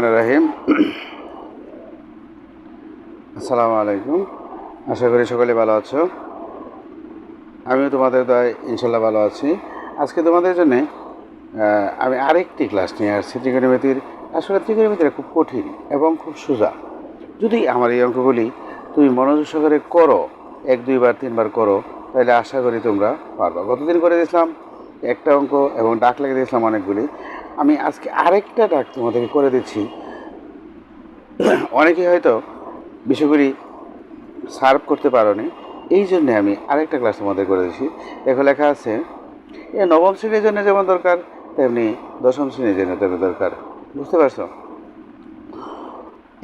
রাহিম। আসসালামু আলাইকুম। আশা করি সকলে ভালো আছো। আমিও তোমাদের দয় ইনশাল্লাহ ভালো আছি। আজকে তোমাদের জন্য আমি আরেকটি ক্লাস নিয়ে আসছি ত্রিকোণমিতির। আসলে ত্রিকোণমিতিটা খুব কঠিন এবং খুব সোজা। যদি আমার এই অঙ্কগুলি তুমি মনোযোগ সহকারে করো, এক দুইবার তিনবার করো, তাহলে আশা করি তোমরা পারবা। গতদিন করে দিয়েছিলাম একটা অঙ্ক এবং ডাক লেগে দিয়েছিলাম অনেকগুলি। আমি আজকে আরেকটা ডাক তোমাদেরকে করে দিচ্ছি। অনেকে হয়তো বিষয়গুলি সার্ভ করতে পারোনি। এই জন্যে আমি আরেকটা ক্লাস তোমাদের করে দিচ্ছি। দেখো, লেখা আছে, এ নবম শ্রেণির জন্য যেমন দরকার, তেমনি দশম শ্রেণির জন্য তেমনি দরকার। বুঝতে পারছ?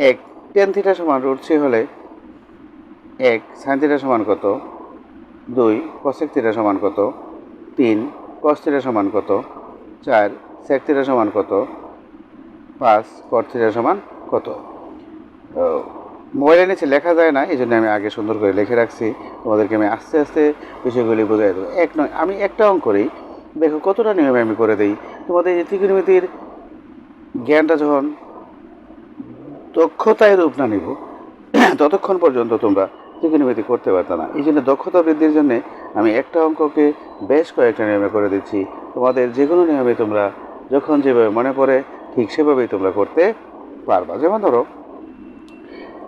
এক টেন থিটা সমান রুট থ্রি হলে এক সাইন থিটা সমান কত? দুই কসেক থিটা সমান কত? তিন কস থিটা সমান কত? চার সেক থিটা সমান কত? পাঁচ কট থিটা সমান কত? তো মোবাইলে নিচে লেখা যায় না এই জন্য আমি আগে সুন্দর করে লিখে রাখছি। তোমাদেরকে আমি আস্তে আস্তে বিষয়গুলি বোঝাই দেবো। এক নয়, আমি একটা অঙ্ক করি দেখো কতটা নিয়মে আমি করে দিই। তোমাদের এই ত্রিকোণমিতির জ্ঞানটা যখন দক্ষতায় রূপ না নিব, ততক্ষণ পর্যন্ত তোমরা ত্রিকোণমিতি করতে পারতো না। এই জন্য দক্ষতা বৃদ্ধির জন্য আমি একটা অঙ্ককে বেশ কয়েকটা নিয়মে করে দিচ্ছি। তোমাদের যে কোনো নিয়মে তোমরা যখন যেভাবে মনে পড়ে, ঠিক সেভাবেই তোমরা করতে পারবা। যেমন ধরো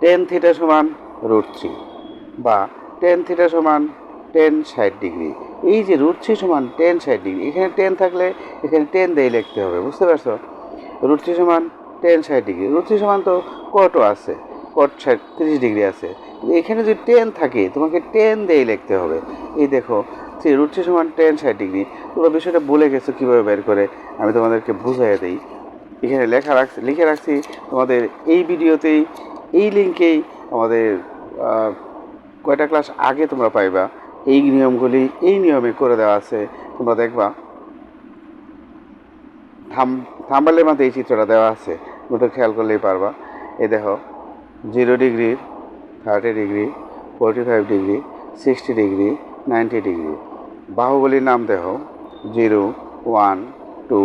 টেন থিটা সমান রুট থ্রি বা টেন থিটা সমান টেন ষাট ডিগ্রি এই যে রুট থ্রি সমান টেন ষাট ডিগ্রি এখানে টেন থাকলে এখানে টেন দিয়ে লিখতে হবে, বুঝতে পারছ? রুট থ্রি সমান টেন ষাট ডিগ্রি রুট থ্রি সমান তো কটও আছে কট ষাট, তিরিশ ডিগ্রি আছে। এখানে যদি টেন থাকে, তোমাকে টেন দিয়ে লিখতে হবে। এই দেখো থ্রি রুট থ্রি সমান টেন ষাট ডিগ্রি তোমরা বিষয়টা বলে গেছো কীভাবে বের করে? আমি তোমাদেরকে বুঝাই দিই। এখানে লেখা রাখছি, লিখে রাখছি তোমাদের এই ভিডিওতেই, এই লিঙ্কেই আমাদের কয়টা ক্লাস আগে তোমরা পাইবা। এই নিয়মগুলি, এই নিয়মে করে দেওয়া আছে। তোমরা দেখবা। থাম, থাম্বালের মধ্যে এই চিত্রটা দেওয়া আছে। ওটা খেয়াল করলেই পারবা। এই দেখো zero degree thirty degree forty five degree sixty degree ninety degree বাহুবলীর নাম দেখো zero, one, two,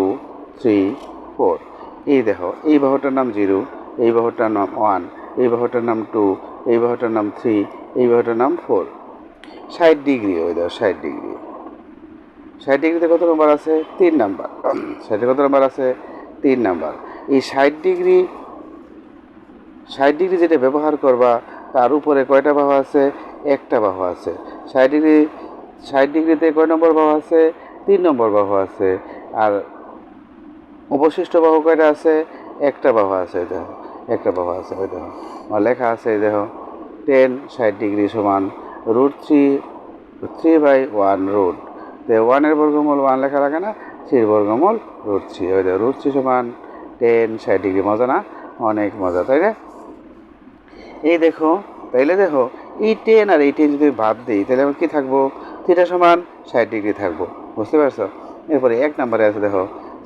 three, four. এই দেখো এই বাহুটার নাম জিরো, এই বাহুটার নাম ওয়ান, এই বাহুটার নাম টু, এই বাহুটার নাম থ্রি, এই বাহুটার নাম ফোর। ষাট ডিগ্রি ওই দেখো ষাট ডিগ্রি। ষাট ডিগ্রিতে কত নাম্বার আছে? তিন নাম্বার। ষাটে কত নাম্বার আছে? তিন নাম্বার। এই ষাট ডিগ্রি ষাট ডিগ্রি যেটা ব্যবহার করবা, তার উপরে কয়টা বাহু আছে? একটা বাহু আছে। ষাট ডিগ্রি ষাট ডিগ্রিতে কয় নম্বর বাহু আছে? তিন নম্বর বাহু আছে। আর অবশিষ্ট বাহু কয়টা আছে? একটা বাহু আছে ওই দেখো। একটা বাহু আছে ওই দেখো। আমার লেখা আছে, এই দেখো। টেন ষাট ডিগ্রি সমান root three three by one root. তো ওয়ানের বর্গমূল ওয়ান লেখা লাগে না? থ্রির বর্গমূল রুট থ্রি। ওই দেখো, রুট থ্রি সমান টেন ষাট ডিগ্রি। মজা না? অনেক মজা, তাই না? এই দেখো, তাইলে দেখো, এই টেন আর এই টেন যদি বাদ দিই তাহলে আমার কী থাকব? থিটা সমান ষাট ডিগ্রি থাকব, বুঝতে পারছ? এরপরে এক নম্বরে আছে দেখো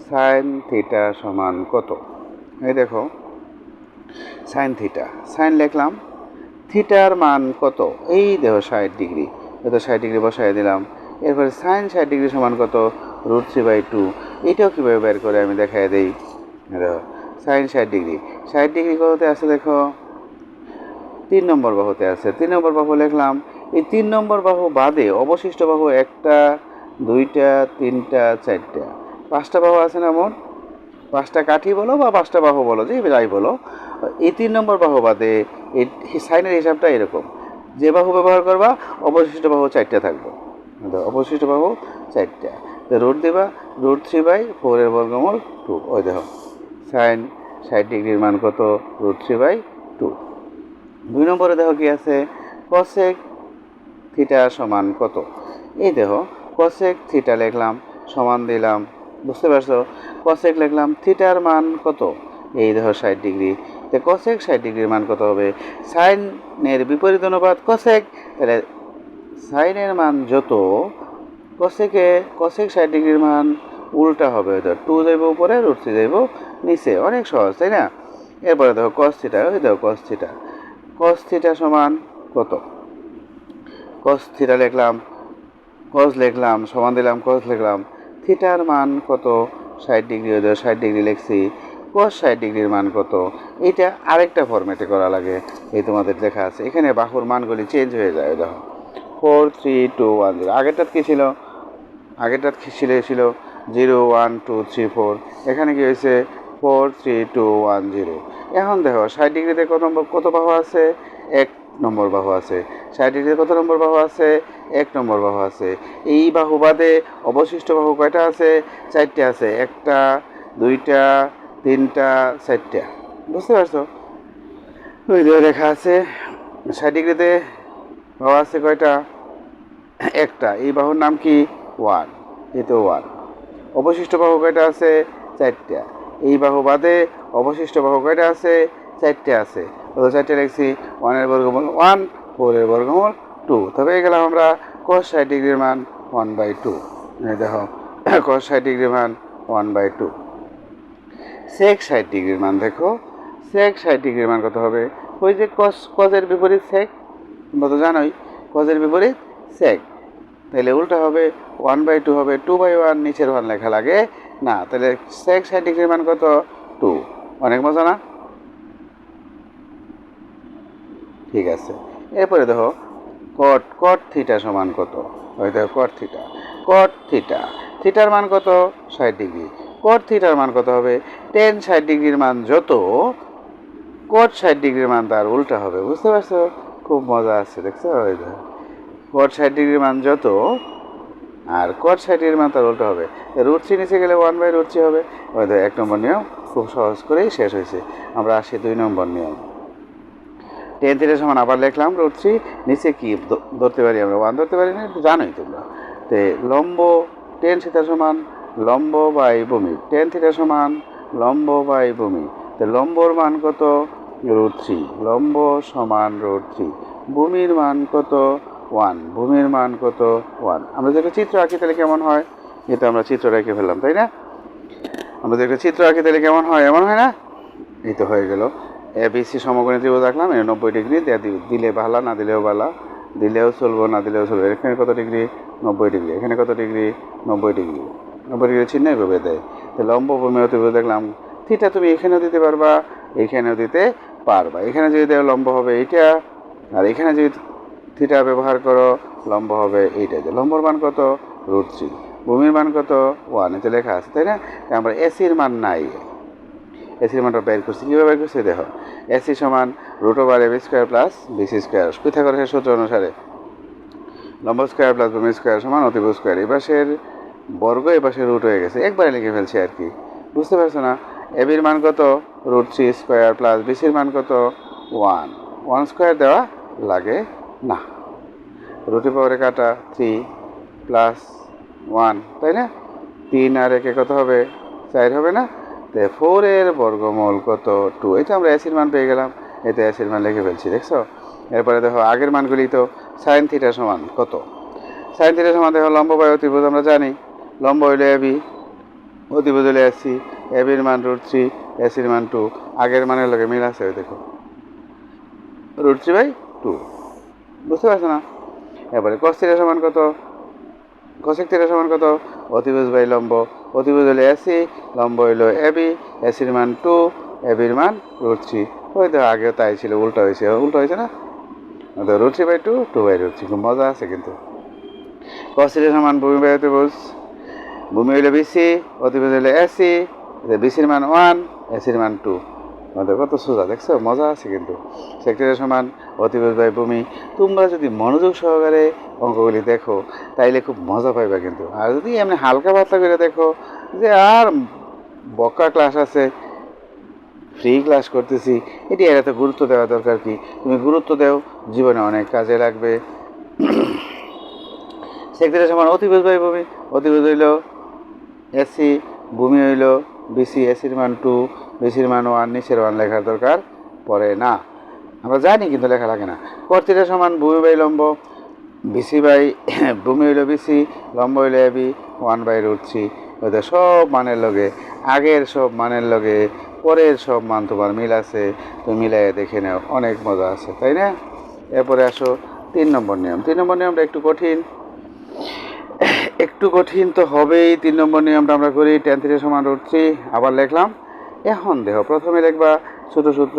সাইন থিটা সমান কত? এই দেখো সাইন থিটা সাইন লিখলাম থিটার মান কত? এই দেখো ষাট ডিগ্রি এত ষাট ডিগ্রি বসাই দিলাম, এরপরে সাইন ষাট ডিগ্রি সমান কত? রুট থ্রি বাই টু এটাও কীভাবে বের করে আমি দেখাই দিই? দেখো সাইন ষাট ডিগ্রি ষাট ডিগ্রি কততে আছে দেখো? তিন নম্বর বাহুতে আছে, তিন নম্বর বাহু লিখলাম এই তিন নম্বর বাহু বাদে অবশিষ্ট বাহু একটা, দুইটা, তিনটা, চারটা। পাঁচটা বাহু আছে না মোট? পাঁচটা কাঠি বলো বা পাঁচটা বাহু বলো, যে যাই বলো। এই তিন নম্বর বাহু বাদে এই সাইনের হিসাবটা এরকম। যে বাহু ব্যবহার করবা, অবশিষ্ট বাহু চারটা থাকব। অবশিষ্ট বাহু চারটা। রুট দেবা, রুট থ্রি বাই ফোরের বর্গমূল টু। ওই দেখো, সাইন ষাট ডিগ্রির মান কত? Root three by two. দুই নম্বরে দেখো কি আছে? কসেক থিটা সমান কত? এই দেখো কসেক থিটা লিখলাম, সমান দিলাম, বুঝতে পারছ? কসেক লিখলাম থিটার মান কত? এই দেখো, ষাট ডিগ্রি। তো কসেক ষাট ডিগ্রির মান কত হবে? সাইনের বিপরীত অনুপাত কসেক তাহলে সাইনের মান যত কসেকে কসেক ষাট ডিগ্রির মান উল্টা হবে ওই টু যাইব উপরে রুট থ্রি যাইব নিচে। অনেক সহজ, তাই না? এরপরে দেখো কস থিটা ওই দেখো কস থিটা। কস থিটা সমান কত? কস থিটা লিখলাম, কস লিখলাম, সমান দিলাম, কস লিখলাম। থিটার মান কত? ষাট ডিগ্রি হয়ে ষাট ডিগ্রি লিখছি। কস ষাট ডিগ্রির মান কত? এটা আরেকটা ফরম্যাটে করা লাগে। এই তোমাদের লেখা আছে। এখানে বাহুর মানগুলি চেঞ্জ হয়ে যায়, দেখো। Four three two one zero আগেরটার কী ছিল? আগেরটার ছিল? ছিল zero one two three four এখানে কি হয়েছে? Four three two one zero এখন দেখো, ষাট ডিগ্রিতে কত কত বাহু আছে? এক নম্বর বাহু আছে, ষাট ডিগ্রিতে কত নম্বর বাহু আছে? এক নম্বর বাহু আছে। এই বাহু বাদে অবশিষ্ট বাহু কয়টা আছে? চারটে আছে। একটা, দুইটা, তিনটা, চারটা। বুঝতে পারছ? ওই লেখা আছে, ষাট ডিগ্রিতে বাহু আছে কয়টা? একটা। এই বাহুর নাম কি? ওয়ান। এই তো ওয়ান। অবশিষ্ট বাহু কয়টা আছে? চারটা। এই বাহু বাদে অবশিষ্ট বাহু কয়টা আছে? চারটে আছে। চারটে লিখছি ওয়ানের বর্গমূল ওয়ান ফোরের বর্গমূল টু তবে এই গেলাম আমরা কস ষাট ডিগ্রির মান ওয়ান বাই টু দেখো কস ষাট ডিগ্রির মান ওয়ান বাই টু সেক ষাট ডিগ্রির মান দেখো সেক ষাট ডিগ্রির মান কত হবে? ওই যে কস কজের বিপরীত সেক তোমরা তো জানোই কজের বিপরীত সেক তাহলে উল্টা হবে ওয়ান বাই টু হবে টু বাই ওয়ান নিচের ওয়ান লেখা লাগে না। তাহলে সেক ষাট ডিগ্রির মান কত? টু অনেক মজা না? ঠিক আছে। এরপরে দেখো কট কট থিটা সমান কত? ওই দেখো কট থিটা কট থিটা থিটার মান কত? ষাট ডিগ্রি। কট থিটার মান কত হবে? টেন ষাট ডিগ্রির মান যত কট ষাট ডিগ্রির মান তার উল্টা হবে, বুঝতে পারছ? খুব মজা আছে দেখছ? ওই দেখো। কট ষাট ডিগ্রির মান যত, আর কট ষাট ডিগ্রির মান তার উল্টো হবে। রুট থ্রি নিচে গেলে ওয়ান বাই রুট থ্রি হবে। ওই দেখো, এক নম্বর নিয়ম খুব সহজ করেই শেষ হয়েছে। আমরা আসি দুই নম্বর নিয়ম। টেন থিটার সমান আবার লিখলাম রুট থ্রি নিচে কি ধরতে পারি আমরা? ওয়ান ধরতে পারি না জানোই তোমরা। তে লম্ব টেন থিটার সমান লম্ব বাই ভূমি। টেন থিটার সমান লম্ব বাই ভূমি। তো লম্বর মান কত? রুট থ্রি লম্ব সমান রুট থ্রি ভূমির মান কত? ওয়ান ভূমির মান কত? ওয়ান আমরা যদি চিত্র আঁকি তাহলে কেমন হয়? এটা আমরা চিত্র রেখে ফেললাম, তাই না? আমরা একটা চিত্র আঁকি তাহলে কেমন হয়? এমন হয় না? এই তো হয়ে গেল। এ বি সি সমকোণী ত্রিভুজ আঁকলাম নব্বই ডিগ্রি দিলে ভালা না দিলেও ভালা দিলেও চলবো, না দিলেও চলবে। এখানে কত ডিগ্রি? নব্বই ডিগ্রি। এখানে কত ডিগ্রি? নব্বই ডিগ্রি। নব্বই ডিগ্রি চিহ্ন এভাবে দেয়। তো লম্ব ভূমি ত্রিভুজ দেখলাম। থিটা তুমি এখানেও দিতে পারবা, এখানেও দিতে পারবা। এখানে যদি দেও লম্ব হবে এইটা, আর এখানে যদি থিটা ব্যবহার করো, লম্ব হবে এইটা। যে লম্বর মান কত? Root three. ভূমির মান কত? ওয়ান। এতে লেখা আছে, তাই না? আমরা এসির মান নাই। এসির মানটা বের করছি। কীভাবে বের করছি? দেখো। এসি সমান root over AB square plus BC square পিথাগোরাসের সূত্র অনুসারে লম্ব স্কোয়ার প্লাস ভূমি স্কোয়ার সমান অতিব স্কোয়ার এই পাশের বর্গ, এই পাশে রুট হয়ে গেছে। একবারে লিখে ফেলছি আর কি। বুঝতে পারছ না? এবির মান কত? রুট থ্রি স্কোয়ার প্লাস বিসির মান কত? ওয়ান ওয়ান স্কোয়ার দেওয়া লাগে না। রুটি পাওয়ারে কাটা থ্রি প্লাস ওয়ান তাই না? তিন আর একে কত হবে? চার হবে না? তাই ফোরের বর্গমূল কত? টু। এটা আমরা অ্যাসির মান পেয়ে গেলাম। এতে অ্যাসির মান লিখে ফেলছি, দেখছ? এরপরে দেখো, আগের মানগুলি তো সাইন থিটা সমান কত? সাইন থিটা সমান দেখো, লম্ব বাই অতিভুজ আমরা জানি। লম্ব হইলে এবি অতিভুজ হলে এসি এবির মান রুট থ্রি এসির মান টু আগের মানের লগে মিল আছে, ওই দেখো। রুট থ্রি বাই টু বুঝতে পারছ না? এবারে কস থিটা সমান কত? কসেক থিটা সমান কত? অতিভুজ বাই লম্ব। অতিভুজ হলে এসি, লম্ব হইল এবি এসির মান টু এবির মান রুট থ্রি ওই তো আগেও তাই ছিল, উল্টা হয়েছে। উল্টা হয়েছে না? তো root three by two two by root three খুব মজা আছে কিন্তু। থিটা সমান ভূমি বাই অতিভুজ ভূমি হইল বিসি অতিভুজ হইলে এসি বিসির মান ওয়ান এসির মান টু আমাদের কত সোজা, দেখছ? মজা আছে কিন্তু। সেক্টরের সমান, অতিবেশ ভাই ভূমি তোমরা যদি মনোযোগ সহকারে অঙ্কগুলি দেখো, তাইলে খুব মজা পাইবা কিন্তু। আর যদি এমনি হালকা পাতলা করে দেখো, যে আর বক্কা ক্লাস আছে ফ্রি ক্লাস করতেছি, এটি এত গুরুত্ব দেওয়া দরকার কি? তুমি গুরুত্ব দেও, জীবনে অনেক কাজে লাগবে। সেক্টরের সমান অতিভুজ ভাই ভূমি অতিভুজ হইল এসি ভূমি হইল বিসি, এসির মান টু বিসির মান ওয়ান, নিচের ওয়ান লেখার দরকার পড়ে না। আমরা জানি কিন্তু লেখা লাগে না। কর্তৃটা সমান ভূমি বাই লম্ব, বিসি বাই ভূমি হইল বিসি, লম্ব হইল AB one by root three. ওদের সব মানের লগে, আগের সব মানের লগে, পরের সব মান তোমার মিল আছে তুমি মিলাই দেখে নাও, অনেক মজা আছে, তাই না? এরপরে আসো তিন নম্বর নিয়ম। তিন নম্বর নিয়মটা একটু কঠিন। একটু কঠিন তো হবেই। তিন নম্বর নিয়মটা আমরা করি টেন থ্রি সমান রুট থ্রি আবার লিখলাম। এখন দেখো প্রথমে লিখবা ছোট সূত্র,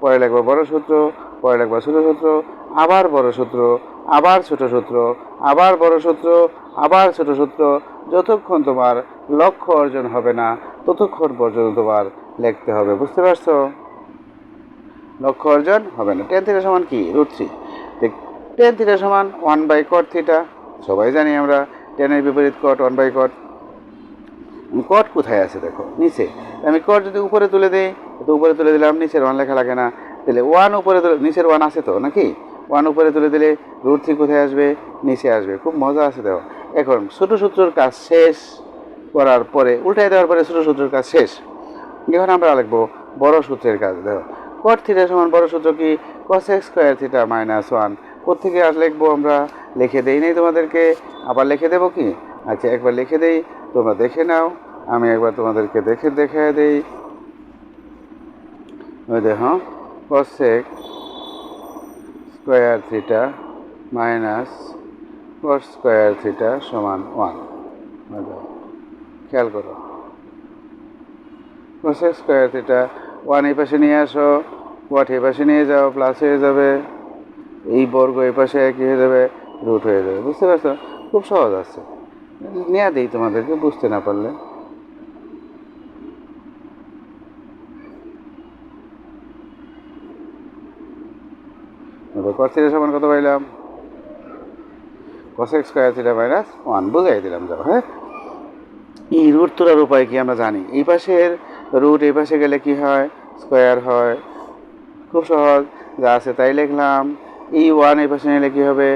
পরে লিখবা বড় সূত্র, পরে লিখবা ছোট সূত্র, আবার বড় সূত্র, আবার ছোট সূত্র, আবার বড় সূত্র, আবার ছোট সূত্র। যতক্ষণ তোমার লক্ষ্য অর্জন হবে না, ততক্ষণ পর্যন্ত তোমার লিখতে হবে। বুঝতে পারছ? লক্ষ্য অর্জন হবে না। টেন থিটা সমান কি? রুট থ্রি টেন থিটা সমান ওয়ান বাই কট থিটা সবাই জানি আমরা টেনের বিপরীত কট ওয়ান বাই কট কট কোথায় আছে দেখো? নিচে। আমি কট যদি উপরে তুলে দিই, তো উপরে তুলে দিলাম নিচের ওয়ান লেখা লাগে না। তাহলে ওয়ান উপরে তুলে, নিচের ওয়ান আছে তো নাকি? ওয়ান উপরে তুলে দিলে রুট থ্রি কোথায় আসবে? নিচে আসবে। খুব মজা আছে দেখো। এখন ছোটো সূত্রর কাজ শেষ করার পরে উল্টাই দেওয়ার পরে ছোটো সূত্রের কাজ শেষ। এখন আমরা লিখব বড় সূত্রের কাজ, দেখো। কট থিটা সমান বড় সূত্র কি? Cosec square theta minus one কোথেকে আর লিখব আমরা? লিখে দেই নাই তোমাদেরকে। আবার লিখে দেবো কি? আচ্ছা একবার লিখে দেই। তোমরা দেখে নাও। আমি একবার তোমাদেরকে দেখে দেখে দেই। ওই দেখো cosec square theta minus cos square theta সমান ওয়ান খেয়াল করো। কসেক স্কোয়ার থিটা ওয়ান এই পাশে নিয়ে আসো ওয়াট এই পাশে নিয়ে যাও প্লাস হয়ে যাবে। এই বর্গ এই পাশে কি হয়ে যাবে রুট হয়ে যাবে। বুঝতে পারছ? খুব সহজ আছে। নেওয়া দিই তোমাদেরকে বুঝতে না পারলে। কস সমান কত পাইলাম? Cosec square theta minus one বুঝাই দিলাম, যাও হ্যাঁ? এই রুট তোলার উপায় কি আমরা জানি? এই পাশের রুট এই পাশে গেলে কি হয়? স্কোয়ার হয়। খুব সহজ, যা আছে তাই লিখলাম। এই ওয়ান এই পাশে নিলে কী হবে?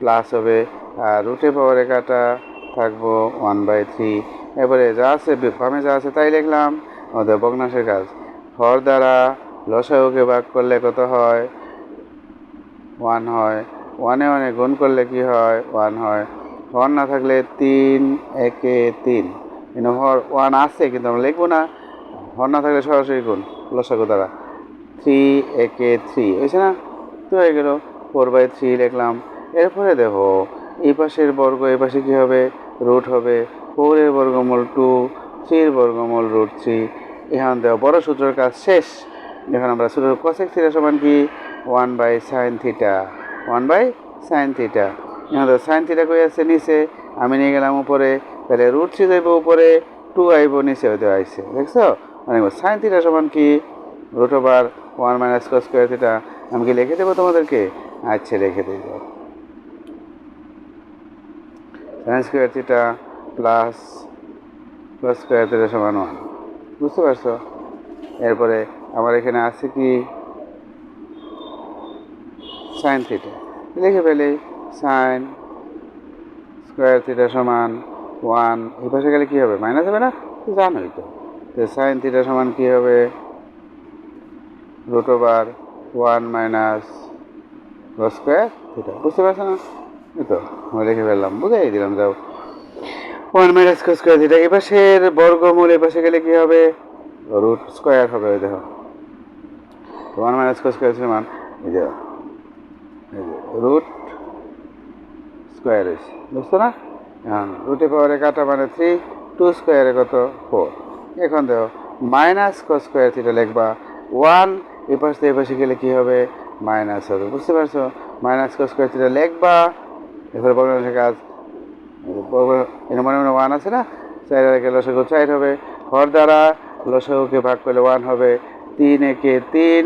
প্লাস হবে। আর রুটে পাওয়ারে কাটা। থাকব ওয়ান বাই থ্রি এবারে যা আছে বামে যা আছে, তাই লিখলাম, আমাদের বগ্নাশের কাজ। হর দ্বারা লসাগুকে ভাগ করলে কত হয়? ওয়ান হয়। ওয়ানে ওয়ানে গুণ করলে কি হয়? ওয়ান হয়। হর না থাকলে তিন, একে তিন। কিন্তু হর ওয়ান আছে, কিন্তু আমরা লিখব না। হর না থাকলে সরাসরি গুণ, লসাগু দ্বারা। থ্রি একে থ্রি হয়েছে না? তো হয়ে গেল। ফোর বাই থ্রি লিখলাম। এরপরে দেখো, এই পাশের বর্গ, এই পাশে কী হবে? রুট হবে ফোরের বর্গমূল টু থ্রির বর্গমূল রুট থ্রি এখান দেওয়া বড় সূত্রের কাজ শেষ। এখন আমরা সূত্র কসেক থিটা সমান কি? One by sine theta one by sine theta এখন তো সাইন থিটা কই আছে? নিচে। আমি নিয়ে গেলাম উপরে। তাহলে রুট থ্রি যাইব উপরে। টু আইব নিচে। হইতে আইসে দেখছ? মানে সাইন থিটা সমান কি? Root over one minus cos square theta আমি কি লিখে দেবো তোমাদেরকে? আচ্ছা লিখে দেব sine square theta plus plus square theta সমান ওয়ান বুঝতে পারছ? এরপরে আমার এখানে আছে কি? সাইন থিটা লিখে ফেলে। সাইন স্কোয়ার থিটা সমান ওয়ান এই পাশে গেলে কী হবে? মাইনাস হবে না? জানোই তো সাইন থিটা সমান কী হবে? Root over one minus square theta বুঝতে পারছ না? তো লিখে ফেললাম, বুঝাই দিলাম, যাও। ওয়ান মাইনাস স্কোয়ার থিটা এই পাশের বর্গমূল, এই পাশে গেলে কী হবে? রুট স্কোয়ার হবে দেখো। ওয়ান মাইনাস স্কোয়ার এই যে এই যে রুট স্কোয়ার হয়েছে বুঝছ না? এখন রুটে পাওয়ারে কাটা মানে থ্রি টু স্কোয়ারে কত? ফোর এখন দেখো মাইনাস ক স্কোয়ার থিটা লিখবা। ওয়ান এ পাশ থেকে পাশে গেলে কী হবে? মাইনাস হবে, বুঝতে পারছ? মাইনাস ক স্কোয়ার থিটা লিখবা। এরপরে বর্গের কাজ এর মনে মনে ওয়ান আছে না? চার রেখে লসাগু চার হবে, হর দ্বারা লসাগুকে ভাগ করলে ওয়ান হবে, তিন একে তিন,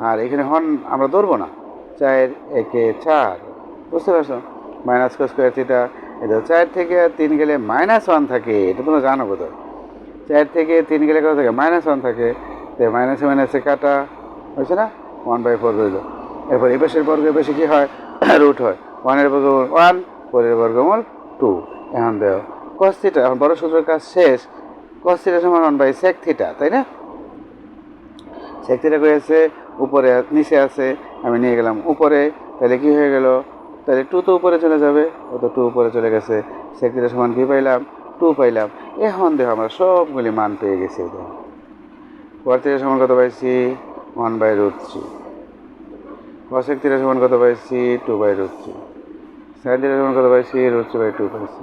আর এখানে হন আমরা ধরবো না। চার একে চার, বুঝতে পারছ? মাইনাস কস স্কোয়ার থিটা এটা চার থেকে তিন গেলে মাইনাস ওয়ান থাকে, এটা তোমরা জানো বোধহয়। চার থেকে তিন গেলে কত থাকে? মাইনাস ওয়ান থাকে, তো মাইনাসে মাইনাসে কাটা, হয়েছে না? ওয়ান বাই ফোর রইল। এরপর এই পাশের বর্গ এ পাশে কী হয়? রুট হয়। ওয়ানের বর্গমূল ওয়ান ফোরের বর্গমূল টু। এখন দেও কস থিটা এখন বড় সূত্রের কাজ শেষ। কস থিটা সমান ওয়ান বাই সেক থিটা তাই না? সেক থিটা করে আছে? উপরে, নিচে আছে। আমি নিয়ে গেলাম উপরে। তাহলে কি হয়ে গেল? তাহলে টু তো উপরে চলে যাবে। ও তো টু উপরে চলে গেছে। সেক থিটা সমান কি পাইলাম? টু পাইলাম। এখন দেখো, আমরা সবগুলি মান পেয়ে গেছি, দেখো। কোয়ার থিটা সমান কত পাইছি? One by root three cosec theta সমান কত পাইছি? Two by root three sine theta সমান কত পাইছি রুট বাই টু পাইছি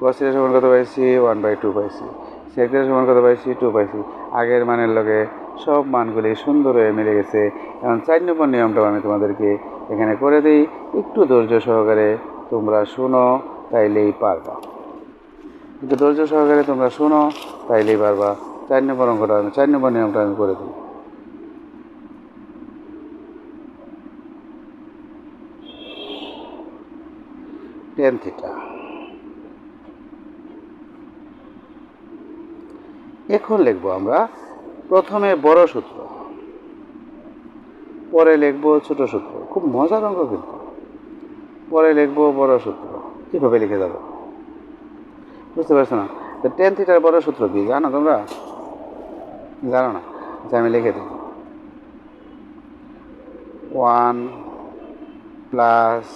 কস থিটা সমান কত পাইছি ওয়ান বাই টু পাইছি সেক থিটা সমান কত পাইছি টু পাইছি আগের মানের লগে সব মানগুলি সুন্দর হয়ে মিলে গেছে। এখন চার নম্বর নিয়মটাও আমি তোমাদেরকে এখানে করে দিই। একটু ধৈর্য সহকারে তোমরা শুনো, তাইলেই পারবা। একটু ধৈর্য সহকারে তোমরা শুনো, তাইলেই পারবা। চার নম্বর অঙ্কটা আমি চার নম্বর নিয়মটা আমি করে দিই। টেন থিটা এখন লিখব আমরা প্রথমে বড় সূত্র, পরে লিখব ছোট সূত্র। খুব মজার অঙ্ক কিন্তু। পরে লিখব বড় সূত্র। কীভাবে লিখে যাব। বুঝতে পারছ না? টেন থিটার বড় সূত্র কি জানো তোমরা? জানো না? আচ্ছা আমি লিখে দিই। ওয়ান প্লাস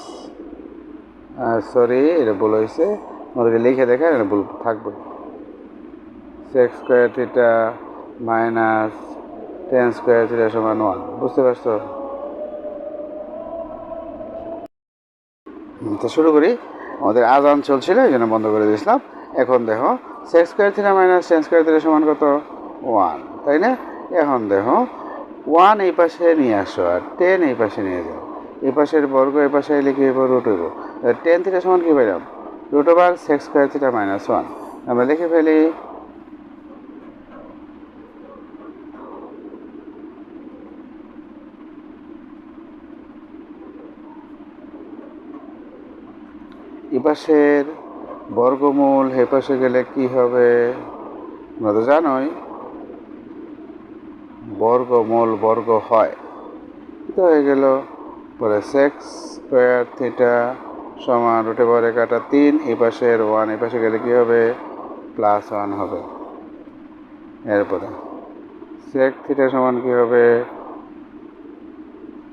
সরি এটা ভুল হয়েছে। আমাদেরকে লিখে দেখা এটা ভুল থাকবে। Sec square theta minus tan square theta সমান ওয়ান বুঝতে পারছ? তো শুরু করি। আমাদের আজান চলছিল, এই জন্য বন্ধ করে দিয়েছিলাম। এখন দেখো sec square theta minus tan square theta সমান কত? ওয়ান তাই না? এখন দেখো ওয়ান এই পাশে নিয়ে আসো, আর টেন এই পাশে নিয়ে যাও। এই পাশের বর্গ, এই পাশে লিখে এবার রুট টেন থিটা সমান কি পাইলাম root over sec square theta minus one আমরা লিখে ফেলি এপাশের বর্গমূল হে পাশে গেলে কি হবে? তোমরা তো জানোই, বর্গমূল বর্গ হয়। তো হয়ে গেল, পরে সেক্স স্কোয়ার থিটা সমান রুটে পরে কাটা তিন, এই পাশের ওয়ান এই পাশে গেলে কি হবে? প্লাস ওয়ান হবে। এরপরে সেক থিটা সমান কী হবে?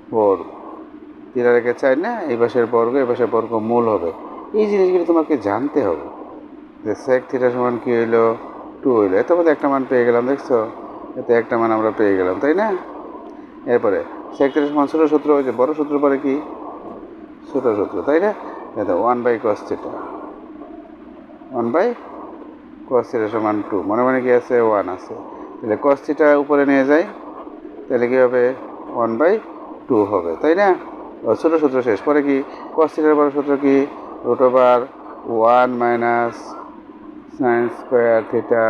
ফোর তিরা রেখে চাই না, এই পাশের বর্গ, এই পাশের বর্গ মূল হবে। এই জিনিসগুলো তোমাকে জানতে হবে। যে সেক থিটা সমান কী হইল? টু হইল। এত মধ্যে একটা মান পেয়ে গেলাম, দেখছ? এতে একটা মান আমরা পেয়ে গেলাম, তাই না? এরপরে সেক থিটা সমান ছোটো সূত্র হয়েছে বড় সূত্র পরে কি? ছোটো সূত্র, তাই না? এটা one by cos theta one by cos theta সমান টু মনে মনে কি আছে? ওয়ান আছে। তাহলে কস থিটা উপরে নিয়ে যাই। তাহলে কী হবে? ওয়ান বাই টু হবে, তাই না? ছোটো সূত্র শেষ। পরে কি? কস থিটার বড় সূত্র কি? Root over one minus sine square theta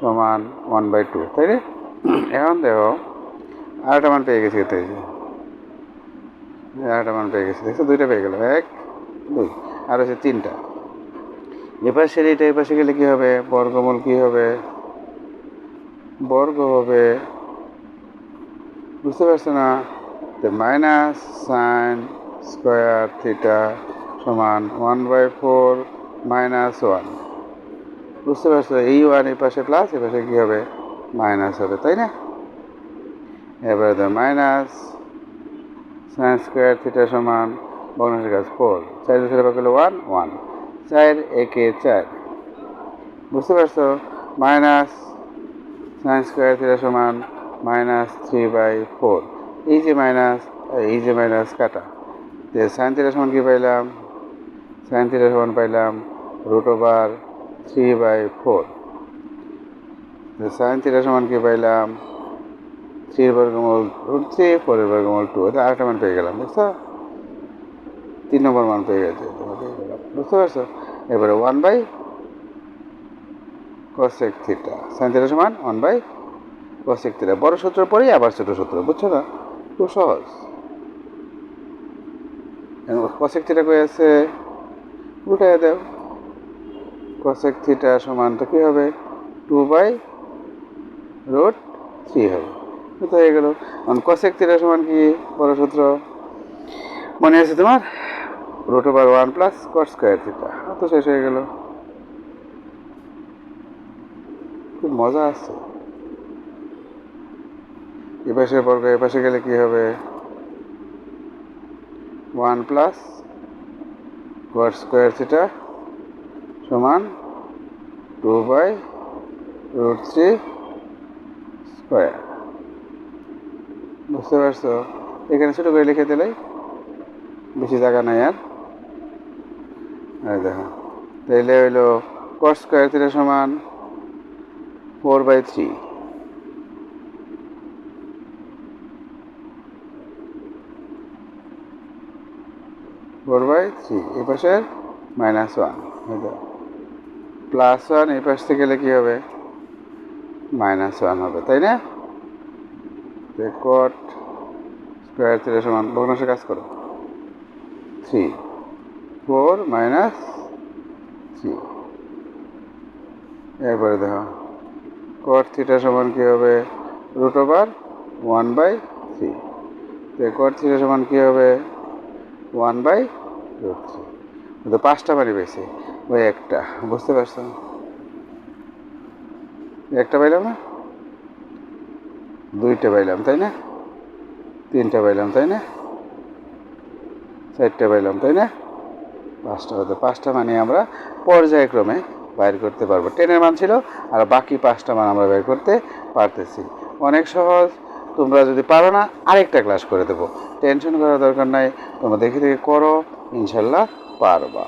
সমান ওয়ান বাই টু তাই না? এখন দেখো, আরেকটা মান পেয়ে গেছি তাই আরেকটা মান পেয়ে গেছি। দেখছ? দুইটা পেয়ে গেল এক দুই আর হচ্ছে তিনটা। এপাশের এইটা এপাশে গেলে কি হবে? বর্গমূল কি হবে? বর্গ হবে, বুঝতে পারছ না? মাইনাস সাইন স্কোয়ার থিটা সমান one by four minus one. বুঝতে পারছ? এই ওয়ান এই পাশে প্লাস এ পাশে কী হবে? মাইনাস হবে, তাই না? এবারে তো মাইনাস সাইন স্কোয়ার থিটা সমান বগ্নাংশের কাজ ফোর। চার দুশো পাক হলো ওয়ান ওয়ান চার একে চার। বুঝতে পারছ? মাইনাস সাইন স্কোয়ার থিটা সমান মাইনাস থ্রি বাই ফোর এই যে মাইনাস, এই যে মাইনাস কাটা। যে সাইন থিটা সমান কি পাইলাম? সাইন থিটা সমান পাইলাম root over three by four sine theta সমান কি পাইলাম? থ্রির বর্গমূল রুট থ্রি ফোরের বর্গমূল টু আরেকটা মান পেয়ে গেলাম বুঝছ তিন নম্বর মান পেয়ে গেছে। গেলাম বুঝতে পারছ? এবারে one by cosec theta sine theta সমান ওয়ান বাই কসেক থিটা বড় সূত্র পরেই আবার ছোট সূত্র, বুঝছ না? খুব সহজ। কসেক থিটা কই আছে? উল্টায় দাও। কসেক থিটা সমান তো কী হবে? টু বাই রোড থ্রি হবে। হয়ে গেল? কারণ কসেক থিটা সমান কি? বড় সূত্র। মনে আছে তোমার? Root over one plus cot square theta তো শেষ হয়ে গেল। খুব মজা আসছে এপাশে বর্গ এপাশে গেলে কি হবে? One plus cot square theta সমান two by root three square বুঝতে পারছ? এখানে ছোটো করে লিখে দিলে বেশি জায়গা নাই আর। এই দেখো। তাইলে হইল কট স্কোয়ার থিটা সমান four by three four by three এই পাশের মাইনাস ওয়ান প্লাস ওয়ান এই পাশ থেকে গেলে কী হবে? মাইনাস ওয়ান হবে, তাই না? কট স্কোয়ার থ্রি সমান ভগ্নাংশে কাজ করো। Three four minus three. এরপরে দেখো কট থিটা সমান কী হবে? Root over one by three তো কট থিটা সমান কী হবে? ওয়ান বাই রুট থ্রি তো পাঁচটা বাড়ি পেয়েছে। ওই একটা, বুঝতে পারছ? একটা পাইলাম না? দুইটা পাইলাম, তাই না? তিনটা পাইলাম, তাই না? চারটা পাইলাম, তাই না? পাঁচটা হতে পাঁচটা মানে আমরা পর্যায়ক্রমে বাইর করতে পারব। টেনের মান ছিল আর বাকি পাঁচটা মান আমরা বের করতে পারতেছি। অনেক সহজ। তোমরা যদি পারো না, আরেকটা ক্লাস করে দেবো। টেনশন করার দরকার নাই। তোমরা দেখে দেখে করো। ইনশাল্লাহ পারবা।